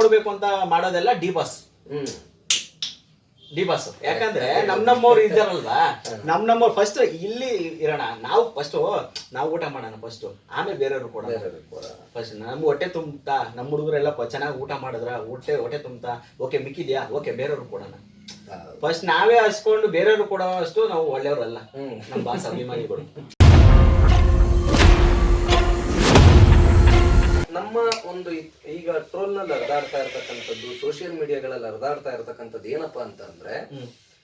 ಕೊಡ್ಬೇಕು ಅಂತ ಮಾಡೋದೆಲ್ಲ ಡಿ ಬಾಸ್. D boss. ಯಾಕಂದ್ರೆ ನಮ್ ನಮ್ಮವ್ರು ಇದ್ದಾರಲ್ವಾ? ನಮ್ ನಮ್ಮವ್ರು ಫಸ್ಟ್ ಇಲ್ಲಿ ಇರೋಣ. ನಾವು ಫಸ್ಟ್ ನಾವು ಊಟ ಮಾಡೋಣ ಫಸ್ಟ್ ಆಮೇಲೆ ಬೇರೆಯವ್ರು ಕೂಡ. ಫಸ್ಟ್ ನಮ್ಗೆ ಹೊಟ್ಟೆ ತುಂಬ್ತಾ ನಮ್ಮ ಹುಡುಗರೆಲ್ಲ ಚೆನ್ನಾಗಿ ಊಟ ಮಾಡಿದ್ರ ಹೊಟ್ಟೆ ಹೊಟ್ಟೆ ತುಂಬ್ತಾ ಓಕೆ ಮಿಕ್ಕಿದ್ಯಾ? ಓಕೆ ಬೇರೆಯವ್ರು ಕೊಡೋಣ ಫಸ್ಟ್ ನಾವೇ ಹಸ್ಕೊಂಡು ಬೇರೆಯವ್ರು ಕೊಡೋ ಅಷ್ಟು ನಾವು ಒಳ್ಳೆಯವ್ರಲ್ಲ. ನಮ್ಮ ಬಾಸ್ ಅಭಿಮಾನಿಗಳು. ಒಂದು ಈಗ ಟ್ರೋಲ್ನಲ್ಲಿ ಹರಿದಾಡ್ತಾ ಇರ್ತಕ್ಕಂಥದ್ದು ಸೋಷಿಯಲ್ ಮೀಡಿಯಾಗಳಲ್ಲಿ ಹರಿದಾಡ್ತಾ ಇರ್ತಕ್ಕಂಥದ್ದು ಏನಪ್ಪಾ ಅಂತಂದ್ರೆ.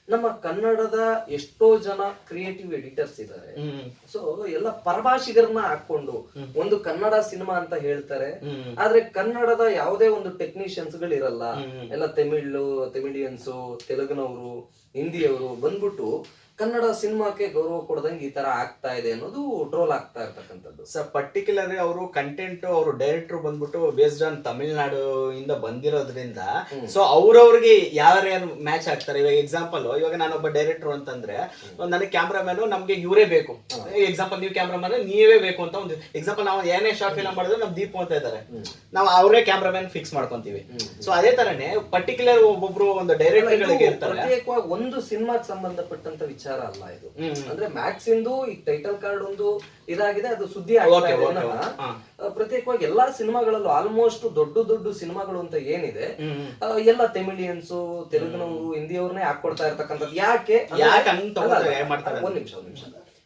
ನಮ್ಮ ಕನ್ನಡದ ಎಷ್ಟೋ ಜನ ಕ್ರಿಯೇಟಿವ್ ಎಡಿಟರ್ಸ್ ಇದ್ದಾರೆ. ಸೊ ಎಲ್ಲ ಪರಭಾಷಿಗರನ್ನ ಹಾಕೊಂಡು ಒಂದು ಕನ್ನಡ ಸಿನಿಮಾ ಅಂತ ಹೇಳ್ತಾರೆ. ಆದ್ರೆ ಕನ್ನಡದ ಯಾವುದೇ ಒಂದು ಟೆಕ್ನಿಷಿಯನ್ಸ್ಗಳು ಇರಲ್ಲ. ಎಲ್ಲ ತಮಿಳು ತಮಿಳಿಯನ್ಸು ತೆಲುಗುನವರು ಹಿಂದಿಯವರು ಬಂದ್ಬಿಟ್ಟು ಕನ್ನಡ ಸಿನಿಮಾಕ್ಕೆ ಗೌರವ ಕೊಡದಂಗೆ ಈ ತರ ಆಗ್ತಾ ಇದೆ ಅನ್ನೋದು ಟ್ರೋಲ್ ಆಗ್ತಾ ಇರ್ತಕ್ಕಂಥದ್ದು. ಸರ್ ಪರ್ಟಿಕ್ಯುಲರ್ ಅವರು ಕಂಟೆಂಟ್ ಅವರು ಡೈರೆಕ್ಟರ್ ಬಂದ್ಬಿಟ್ಟು ಬೇಸ್ಡ್ ಆನ್ ತಮಿಳ್ನಾಡು ಇಂದ ಬಂದಿರೋದ್ರಿಂದ ಸೊ ಅವ್ರವ್ರಿಗೆ ಯಾರ್ಯಾರು ಮ್ಯಾಚ್ ಆಗ್ತಾರೆ ಇವಾಗ ಎಕ್ಸಾಂಪಲ್ ಇವಾಗ ನಾನೊಬ್ಬ ಡೈರೆಕ್ಟರ್ ಅಂತಂದ್ರೆ ನನಗೆ ಕ್ಯಾಮ್ರಾಮ್ಯಾನು ನಮ್ಗೆ ಇವರೇ ಬೇಕು. ಎಕ್ಸಾಂಪಲ್ ನೀವು ಕ್ಯಾಮ್ರಾಮನ್ ನೀವೇ ಬೇಕು ಅಂತ ಒಂದು ಎಕ್ಸಾಂಪಲ್ ನಾವು ಏನೇ ಶಾರ್ಟ್ ಫಿಲ್ಮ್ ಮಾಡಿದ್ರೆ ನಮ್ ದೀಪು ಅಂತ ಇದ್ದಾರೆ ನಾವು ಅವರೇ ಕ್ಯಾಮ್ರಾಮನ್ ಫಿಕ್ಸ್ ಮಾಡ್ಕೊಂತೀವಿ. ಸೊ ಅದೇ ತರನೇ ಪರ್ಟಿಕ್ಯುಲರ್ ಒಬ್ಬೊಬ್ರು ಒಂದು ಡೈರೆಕ್ಟರ್ ಇರ್ತಾರೆ. ಪ್ರತ್ಯೇಕವಾಗಿ ಒಂದು ಸಿನಿಮಾಗೆ ಸಂಬಂಧಪಟ್ಟಂತ ವಿಚಾರ ಅಲ್ಲ ಇದು. ಅಂದ್ರೆ ಮ್ಯಾಕ್ಸ್ ಇಂದು ಈ ಟೈಟಲ್ ಕಾರ್ಡ್ ಒಂದು ಇದಾಗಿದೆ ಅದು ಸುದ್ದಿ ಆಗ್ತಾ ಇದೆ. ಆ, ಪ್ರತ್ಯೇಕವಾಗಿ ಎಲ್ಲಾ ಸಿನಿಮಾಗಳಲ್ಲೂ ಆಲ್ಮೋಸ್ಟ್ ದೊಡ್ಡ ದೊಡ್ಡ ಸಿನಿಮಾಗಳು ಅಂತ ಏನಿದೆ ಆ, ಎಲ್ಲ ತೆಮಿಳಿಯನ್ಸ್ ತೆಲುಗಿನವರು ಹಿಂದಿಯವ್ರನ್ನೇ ಹಾಕೊಡ್ತಾ ಇರ್ತಕ್ಕಂಥದ್ದು. ಯಾಕೆ? ಅಂದ್ರೆ- ಯಾಕೆ ಹಂಗ್ ಅಲ್ಲ, ಅಲ್ಲ, ಮಾಡ್ತಾರೆ? ಒಂದ್ ನಿಮಿಷ ಒಂದ್ ನಿಮಿಷ.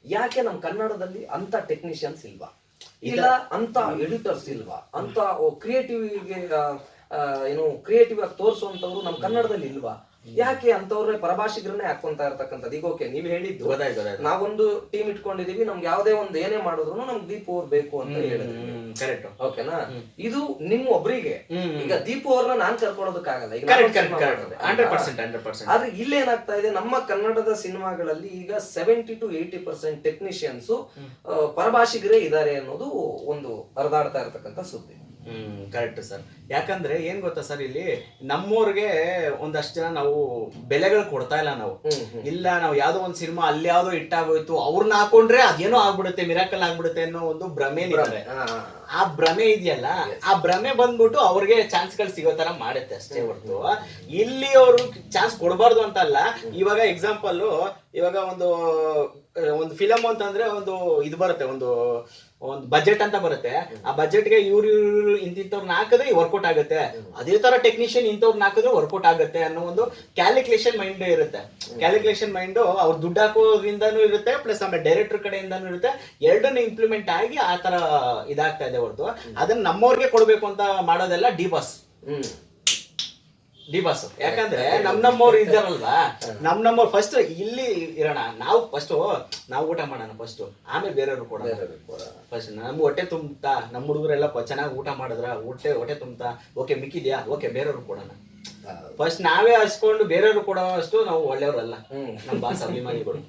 ಯಾಕೆ ನಮ್ ಕನ್ನಡದಲ್ಲಿ ಅಂತ ಟೆಕ್ನಿಷಿಯನ್ಸ್ ಇಲ್ವಾ? ಇಲ್ಲ. ಅಂತ ಎಡಿಟರ್ಸ್ ಇಲ್ವಾ? ಅಂತ ಕ್ರಿಯೇಟಿವ್ ಏನು ಕ್ರಿಯೇಟಿವ್ ಆಗಿ ತೋರಿಸುವಂತವ್ರು ನಮ್ ಕನ್ನಡದಲ್ಲಿ ಇಲ್ವಾ? ಯಾಕೆ ಅಂತವ್ರೆ ಪರಭಾಷಿಗರನ್ನೇ ಹಾಕೊಂತ ಇರ್ತಕ್ಕಂಥದ್ದು? ಈಗ ಓಕೆ ನೀವ್ ಹೇಳಿದ್ದು. ನಾವೊಂದು ಟೀಮ್ ಇಟ್ಕೊಂಡಿದೀವಿ ನಮ್ಗೆ ಯಾವ್ದೇ ಒಂದ್ ಏನೇ ಮಾಡಿದ್ರು ನಮ್ಗೆ ದೀಪ್ ಅವ್ರ ಬೇಕು ಅಂತ ಹೇಳಿದ್ವಿ ಕರೆಕ್ಟ್ ಓಕೆನಾ? ಇದು ನಿಮ್ ಒಬ್ರಿಗೆ. ಈಗ ದೀಪ್ ಅವ್ರನ್ನ ನಾನ್ ಕರ್ಕೊಳ್ಳೋದಕ್ಕಾಗಲ್ಲ ಈಗ ಆದ್ರೆ ಇಲ್ಲಿ ಏನಾಗ್ತಾ ಇದೆ ನಮ್ಮ ಕನ್ನಡದ ಸಿನಿಮಾಗಳಲ್ಲಿ ಈಗ seventy to eighty percent technicians ಪರಭಾಷಿಗರೇ ಇದ್ದಾರೆ ಅನ್ನೋದು ಒಂದು ಹರಿದಾಡ್ತಾ ಇರತಕ್ಕಂತ ಸುದ್ದಿ. ಹ್ಮ್ ಕರೆಕ್ಟ್ ಸರ್ ಯಾಕಂದ್ರೆ ಏನ್ ಗೊತ್ತಾ ಸರ್ ಇಲ್ಲಿ ನಮ್ಮೂರ್ಗೆ ಒಂದಷ್ಟು ಜನ ನಾವು ಬೆಲೆಗಳು ಕೊಡ್ತಾ ಇಲ್ಲ ನಾವು. ಇಲ್ಲ ನಾವು ಯಾವ್ದೋ ಒಂದ್ ಸಿನಿಮಾ ಅಲ್ಲಿ ಯಾವ್ದೋ ಇಟ್ಟಾಗೋಯ್ತು ಅವ್ರನ್ನ ಹಾಕೊಂಡ್ರೆ ಅದೇನೋ ಆಗ್ಬಿಡುತ್ತೆ ಮಿರಾಕಲ್ ಆಗ್ಬಿಡುತ್ತೆ ಅನ್ನೋ ಒಂದು ಭ್ರಮೆ ಆ ಭ್ರಮೆ ಇದೆಯಲ್ಲ ಆ ಭ್ರಮೆ ಬಂದ್ಬಿಟ್ಟು ಅವ್ರಿಗೆ ಚಾನ್ಸ್ಗಳು ಸಿಗೋ ತರ ಮಾಡುತ್ತೆ ಅಷ್ಟೇ ಹೊರತು. ಇಲ್ಲಿ ಅವರು ಚಾನ್ಸ್ ಕೊಡಬಾರ್ದು ಅಂತ ಅಲ್ಲ ಇವಾಗ ಎಕ್ಸಾಂಪಲ್ ಇವಾಗ ಒಂದು ಒಂದು ಫಿಲಮ್ ಅಂತಂದ್ರೆ ಒಂದು ಇದು ಬರುತ್ತೆ ಒಂದು ಒಂದು ಬಜೆಟ್ ಅಂತ ಬರುತ್ತೆ. ಆ ಬಜೆಟ್ಗೆ ಇವ್ರು ಇವ್ರು ಇಂತಿಂತವ್ರನ್ನ ಹಾಕಿದ್ರೆ ವರ್ಕೌಟ್ ಆಗುತ್ತೆ. ಅದೇ ತರ ಟೆಕ್ನಿಷಿಯನ್ ಇಂಥವ್ರನ್ನ ಹಾಕಿದ್ರೆ ವರ್ಕೌಟ್ ಆಗುತ್ತೆ ಅನ್ನೋ ಒಂದು ಕ್ಯಾಲ್ಕುಲೇಷನ್ ಮೈಂಡ್ ಇರುತ್ತೆ. ಕ್ಯಾಲ್ಕುಲೇಷನ್ ಮೈಂಡ್ ಅವ್ರು ದುಡ್ಡು ಹಾಕೋದ್ರಿಂದನೂ ಇರುತ್ತೆ ಪ್ಲಸ್ ಆಮೇಲೆ ಡೈರೆಕ್ಟರ್ ಕಡೆಯಿಂದನೂ ಇರುತ್ತೆ. ಎರಡನ್ನೂ ಇಂಪ್ಲಿಮೆಂಟ್ ಆಗಿ ಆ ತರ ಇದಾಗ್ತಾ ಇದೆ ಹೊರತು. ಅದನ್ನ ನಮ್ಮವ್ರಿಗೆ ಕೊಡ್ಬೇಕು ಅಂತ ಮಾಡೋದೆಲ್ಲ ಡಿ ಬಾಸ್ ಹ್ಮ್. ಡಿ ಬಾಸ್ ಯಾಕಂದ್ರೆ ನಮ್ ನಮ್ಮವ್ರು ಇದ್ದಾರಲ್ವಾ? ನಮ್ ನಮ್ಮವ್ರು ಫಸ್ಟ್ ಇಲ್ಲಿ ಇರೋಣ. ನಾವು ಫಸ್ಟ್ ನಾವು ಊಟ ಮಾಡೋಣ ಫಸ್ಟ್ ಆಮೇಲೆ ಬೇರೆಯವ್ರು ಕೂಡ ಫಸ್ಟ್ ನಮ್ ಹೊಟ್ಟೆ ತುಂಬ್ತಾ ನಮ್ಮ ಹುಡುಗರೆಲ್ಲ ಚೆನ್ನಾಗಿ ಊಟ ಮಾಡಿದ್ರ ಹೊಟ್ಟೆ ಹೊಟ್ಟೆ ತುಂಬ್ತಾ ಓಕೆ ಮಿಕ್ಕಿದ್ಯಾ? ಓಕೆ ಬೇರೆಯವ್ರು ಕೊಡೋಣ ಫಸ್ಟ್ ನಾವೇ ಹಸ್ಕೊಂಡು ಬೇರೆಯವ್ರು ಕೊಡೋ ಅಷ್ಟು ನಾವು ಒಳ್ಳೆಯವ್ರಲ್ಲ. ನಮ್ಮ ಬಾಸ್ ಅಭಿಮಾನಿಗಳು.